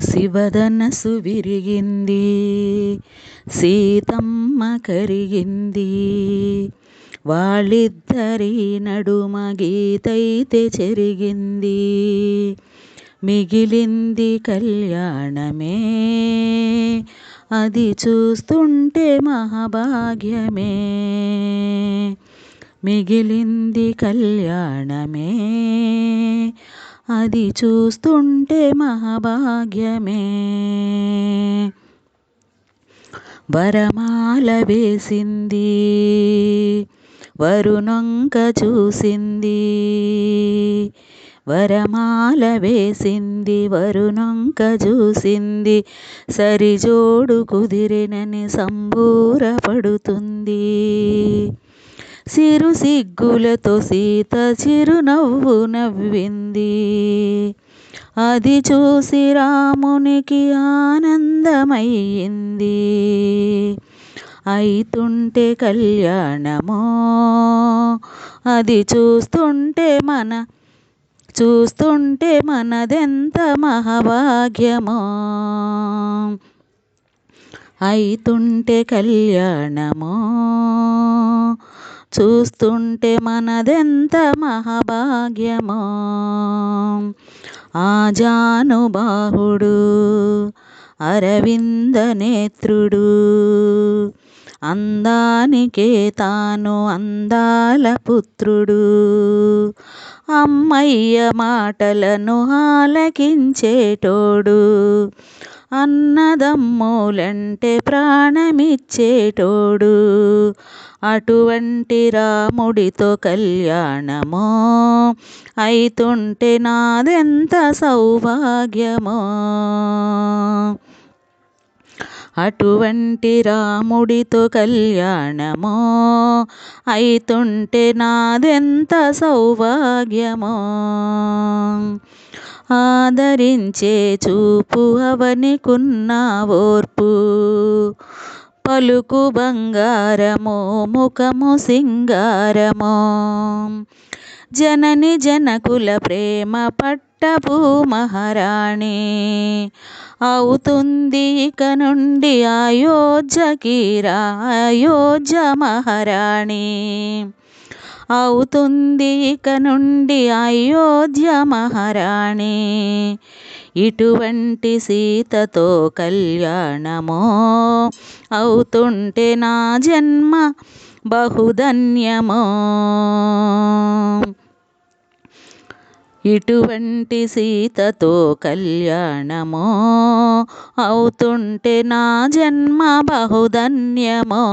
శివధనసు విరిగింది సీతమ్మ కరిగింది. వాళ్ళిద్దరి నడుమ గీతైతే చెరిగింది మిగిలింది కళ్యాణమే. అది చూస్తుంటే మహాభాగ్యమే మిగిలింది కళ్యాణమే. అది చూస్తుంటే మహాభాగ్యమే. వరమాల వేసింది వరుణొంక చూసింది. వరమాల వేసింది వరుణొంక చూసింది. సరిజోడు కుదిరినని సంబూరపడుతుంది. సిరు సిగ్గులతో సీత చిరునవ్వు నవ్వింది. అది చూసి రామునికి ఆనందమయ్యింది. అయితుంటే కళ్యాణమో? అది చూస్తుంటే మన చూస్తుంటే మనదెంత మహాభాగ్యమో? అయితుంటే కళ్యాణమో? చూస్తుంటే మనదెంత మహాభాగ్యమో? ఆజానుబాహుడు అరవింద నేత్రుడు అందానికే తాను అందాల పుత్రుడు. అమ్మయ్య మాటలను ఆలకించేటోడు అన్నదమ్ములంటే ప్రాణమిచ్చేటోడు. అటువంటి రాముడితో కళ్యాణమో? అయితుంటే నాదెంత సౌభాగ్యమో? అటువంటి రాముడితో కళ్యాణమో? అయితుంటే నాదెంత సౌభాగ్యమో? ఆదరించే చూపు అవనికున్న ఓర్పు. పలుకు బంగారమో ముఖము సింగారమో. జనని జనకుల ప్రేమ పట్టపు మహారాణి. అవుతుంది ఇక నుండి అయోధ్యకి అయోధ్య మహారాణి. అవుతుంది ఇక నుండి అయోధ్య మహారాణి. ఇటువంటి సీతతో కళ్యాణమో అవుతుంటే నా జన్మ బహుధన్యమో. ఇటువంటి సీతతో కళ్యాణమో అవుతుంటే నా జన్మ బహుధన్యమో.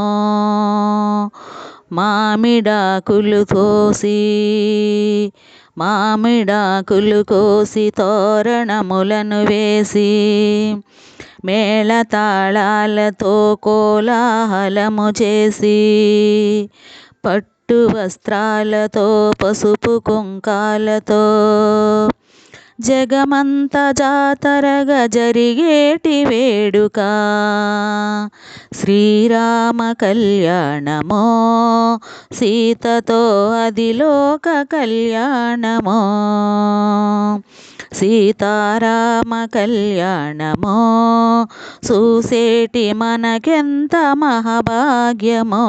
మామిడాకులు తోసి మామిడాకులు కోసి తోరణములను వేసి మేళతాళాలతో కోలాహలము చేసి పట్టు వస్త్రాలతో పసుపు కుంకాలతో జగమంత జాతరగా జరిగేటి వేడుక. శ్రీరామ కళ్యాణమో సీతతో అది లోక కళ్యాణమో సీతారామ కళ్యాణమో చూసేటి మనకెంత మహాభాగ్యమో.